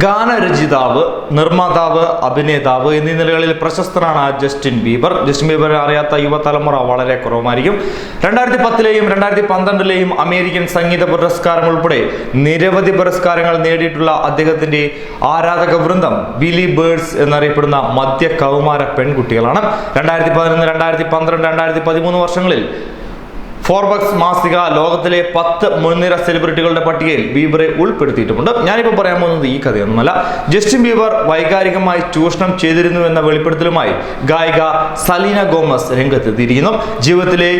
ഗാനരചയിതാവ് നിർമ്മാതാവ് അഭിനേതാവ് എന്നീ നിലകളിൽ പ്രശസ്തനാണ് ജസ്റ്റിൻ ബീബർ. ജസ്റ്റിൻ ബീബറെ അറിയാത്ത യുവതലമുറ വളരെ കുറവായിരിക്കും രണ്ടായിരത്തി പത്തിലെയും രണ്ടായിരത്തി പന്ത്രണ്ടിലെയും അമേരിക്കൻ സംഗീത പുരസ്കാരം ഉൾപ്പെടെ നിരവധി പുരസ്കാരങ്ങൾ നേടിയിട്ടുള്ള അദ്ദേഹത്തിന്റെ ആരാധക വൃന്ദം ബിലി ബേർഡ്സ് എന്നറിയപ്പെടുന്ന മധ്യ കൗമാര പെൺകുട്ടികളാണ്. രണ്ടായിരത്തി പതിനൊന്ന് രണ്ടായിരത്തി പന്ത്രണ്ട് രണ്ടായിരത്തി പതിമൂന്ന് വർഷങ്ങളിൽ ഫോർബക്സ് മാസിക ലോകത്തിലെ പത്ത് മുൻനിര സെലിബ്രിറ്റികളുടെ പട്ടികയിൽ ബീബറെ ഉൾപ്പെടുത്തിയിട്ടുമുണ്ട്. ഞാനിപ്പോൾ പറയാൻ പോകുന്നത് ഈ കഥയൊന്നുമല്ല. ജസ്റ്റിൻ ബീബർ വൈകാരികമായി ചൂഷണം ചെയ്തിരുന്നു എന്ന വെളിപ്പെടുത്തലുമായി ഗായിക സലീന ഗോമസ് രംഗത്തെത്തിയിരിക്കുന്നു. ജീവിതത്തിലെ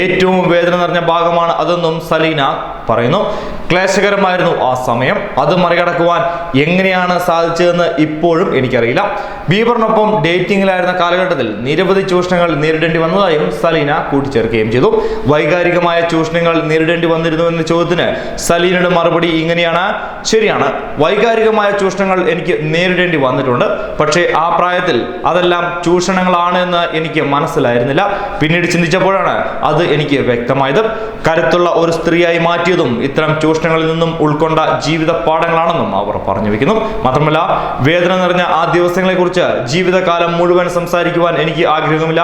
ഏറ്റവും വേദന നിറഞ്ഞ ഭാഗമാണ് അതെന്നും സലീന പറയുന്നു. ക്ലേശകരമായിരുന്നു ആ സമയം. അത് മറികടക്കുവാൻ എങ്ങനെയാണ് സാധിച്ചതെന്ന് ഇപ്പോഴും എനിക്കറിയില്ല. ബീബറിനൊപ്പം ഡേറ്റിംഗിലായിരുന്ന കാലഘട്ടത്തിൽ നിരവധി ചൂഷണങ്ങൾ നേരിടേണ്ടി വന്നതായും സലീന കൂട്ടിച്ചേർക്കുകയും ചെയ്തു. വൈകാരികമായ ചൂഷണങ്ങൾ നേരിടേണ്ടി വന്നിരുന്നു എന്ന ചോദ്യത്തിന് സലീനയുടെ മറുപടി ഇങ്ങനെയാണ്. ശരിയാണ്. വൈകാരികമായ ചൂഷണങ്ങൾ എനിക്ക് നേരിടേണ്ടി വന്നിട്ടുണ്ട്. പക്ഷേ ആ പ്രായത്തിൽ അതെല്ലാം ചൂഷണങ്ങളാണ് എന്ന് എനിക്ക് മനസ്സിലായിരുന്നില്ല. പിന്നീട് ചിന്തിച്ചപ്പോഴാണ് അത് എനിക്ക് വ്യക്തമായത്. കരുത്തുള്ള ഒരു സ്ത്രീയായി മാറ്റിയതും ഇത്തരം ചൂഷണങ്ങളിൽ നിന്നും ഉൾക്കൊണ്ട ജീവിത പാഠങ്ങളാണെന്നും അവർ പറഞ്ഞു വെക്കുന്നു മാത്രമല്ല വേദന നിറഞ്ഞ ആ ദിവസങ്ങളെ കുറിച്ച് ജീവിതകാലം മുഴുവൻ സംസാരിക്കുവാൻ എനിക്ക് ആഗ്രഹമില്ല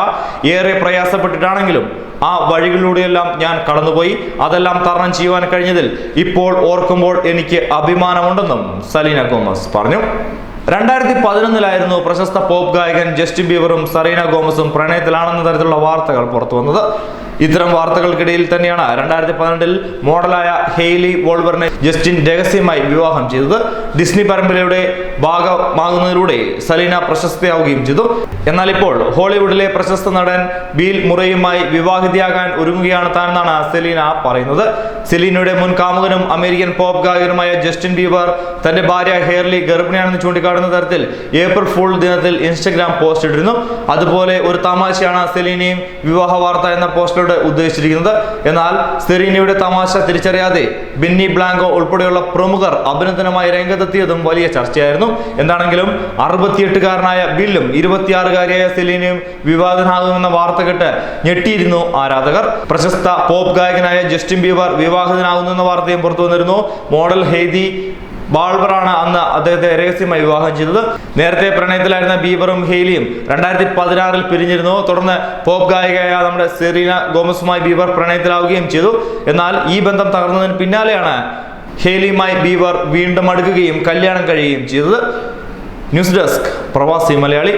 ഏറെ പ്രയാസപ്പെട്ടിട്ടാണെങ്കിലും ആ വഴികളിലൂടെയെല്ലാം ഞാൻ കടന്നുപോയി. അതെല്ലാം തരണം ചെയ്യുവാൻ കഴിഞ്ഞതിൽ ഇപ്പോൾ ഓർക്കുമ്പോൾ എനിക്ക് അഭിമാനമുണ്ടെന്നും സലീന ഗോമസ് പറഞ്ഞു. രണ്ടായിരത്തി പതിനൊന്നിലായിരുന്നു പ്രശസ്ത പോപ്പ് ഗായകൻ ജസ്റ്റിൻ ബീവറും സറീന ഗോമസും പ്രണയത്തിലാണെന്ന തരത്തിലുള്ള വാർത്തകൾ പുറത്തു വന്നത് ഇത്തരം വാർത്തകൾക്കിടയിൽ തന്നെയാണ് രണ്ടായിരത്തി പന്ത്രണ്ടിൽ മോഡലായ ഹെയ്ലി വോൾവറിനെ ജസ്റ്റിൻ രഹസ്യമായി വിവാഹം ചെയ്തത്. ഡിസ്നി പരമ്പരയുടെ ഭാഗമാകുന്നതിലൂടെ സലീന പ്രശസ്തയാവുകയും ചെയ്തു. എന്നാൽ ഇപ്പോൾ ഹോളിവുഡിലെ പ്രശസ്ത നടൻ ബീൽ മുറയുമായി വിവാഹിതയാകാൻ ഒരുങ്ങുകയാണ് താനെന്നാണ് സെലീന പറയുന്നത്. സെലീനയുടെ മുൻ കാമുകനും അമേരിക്കൻ പോപ്പ് ഗായകനുമായ ജസ്റ്റിൻ ബീബർ തന്റെ ഭാര്യ ഹെയർലി ഗർഭിണിയാണെന്ന് ചൂണ്ടിക്കാട്ടുന്ന തരത്തിൽ ഏപ്രിൽ ഫുൾ ദിനത്തിൽ ഇൻസ്റ്റഗ്രാം പോസ്റ്റ് ഇട്ടിരുന്നു. അതുപോലെ ഒരു തമാശയാണ് സെലീനയും വിവാഹ വാർത്ത എന്ന പോസ്റ്റിലൂടെ ഉദ്ദേശിച്ചിരിക്കുന്നത്. എന്നാൽ സെറീനയുടെ തമാശ തിരിച്ചറിയാതെ ബിന്നി ബ്ലാങ്കോ ഉൾപ്പെടെയുള്ള പ്രമുഖർ അഭിനന്ദനമായി രംഗത്തെത്തിയതും വലിയ ചർച്ചയായിരുന്നു. എന്താണെങ്കിലും അറുപത്തിയെട്ടുകാരനായ ബില്ലും ഇരുപത്തിയാറുകാരിയായ സെലീനയും വിവാദനാകുമെന്ന വാർത്ത കേട്ട് ഞെട്ടിയിരുന്നു ആരാധകർ. പ്രശസ്ത പോപ്പ് ഗായകനായ ജസ്റ്റിൻ ബീബർ വിവാഹിതനാകുന്നു എന്ന വാർത്തയും പുറത്തു വന്നിരുന്നു മോഡൽ ഹെയ്തി ബാൾബറാണ് അന്ന് അദ്ദേഹത്തെ രഹസ്യമായി വിവാഹം ചെയ്തത്. നേരത്തെ പ്രണയത്തിലായിരുന്ന ബീബറും ഹെയ്ലിയും രണ്ടായിരത്തി പതിനാറിൽ പിരിഞ്ഞിരുന്നു. തുടർന്ന് പോപ്പ് ഗായികയായ നമ്മുടെ സെറീന ഗോമസുമായി ബീബർ പ്രണയത്തിലാവുകയും ചെയ്തു. എന്നാൽ ഈ ബന്ധം തകർന്നതിന് പിന്നാലെയാണ് ഹെയ്ലിയുമായി ബീബർ വീണ്ടും അടുക്കുകയും കല്യാണം കഴിയുകയും ചെയ്തത്. ന്യൂസ് ഡെസ്ക് പ്രവാസി മലയാളി.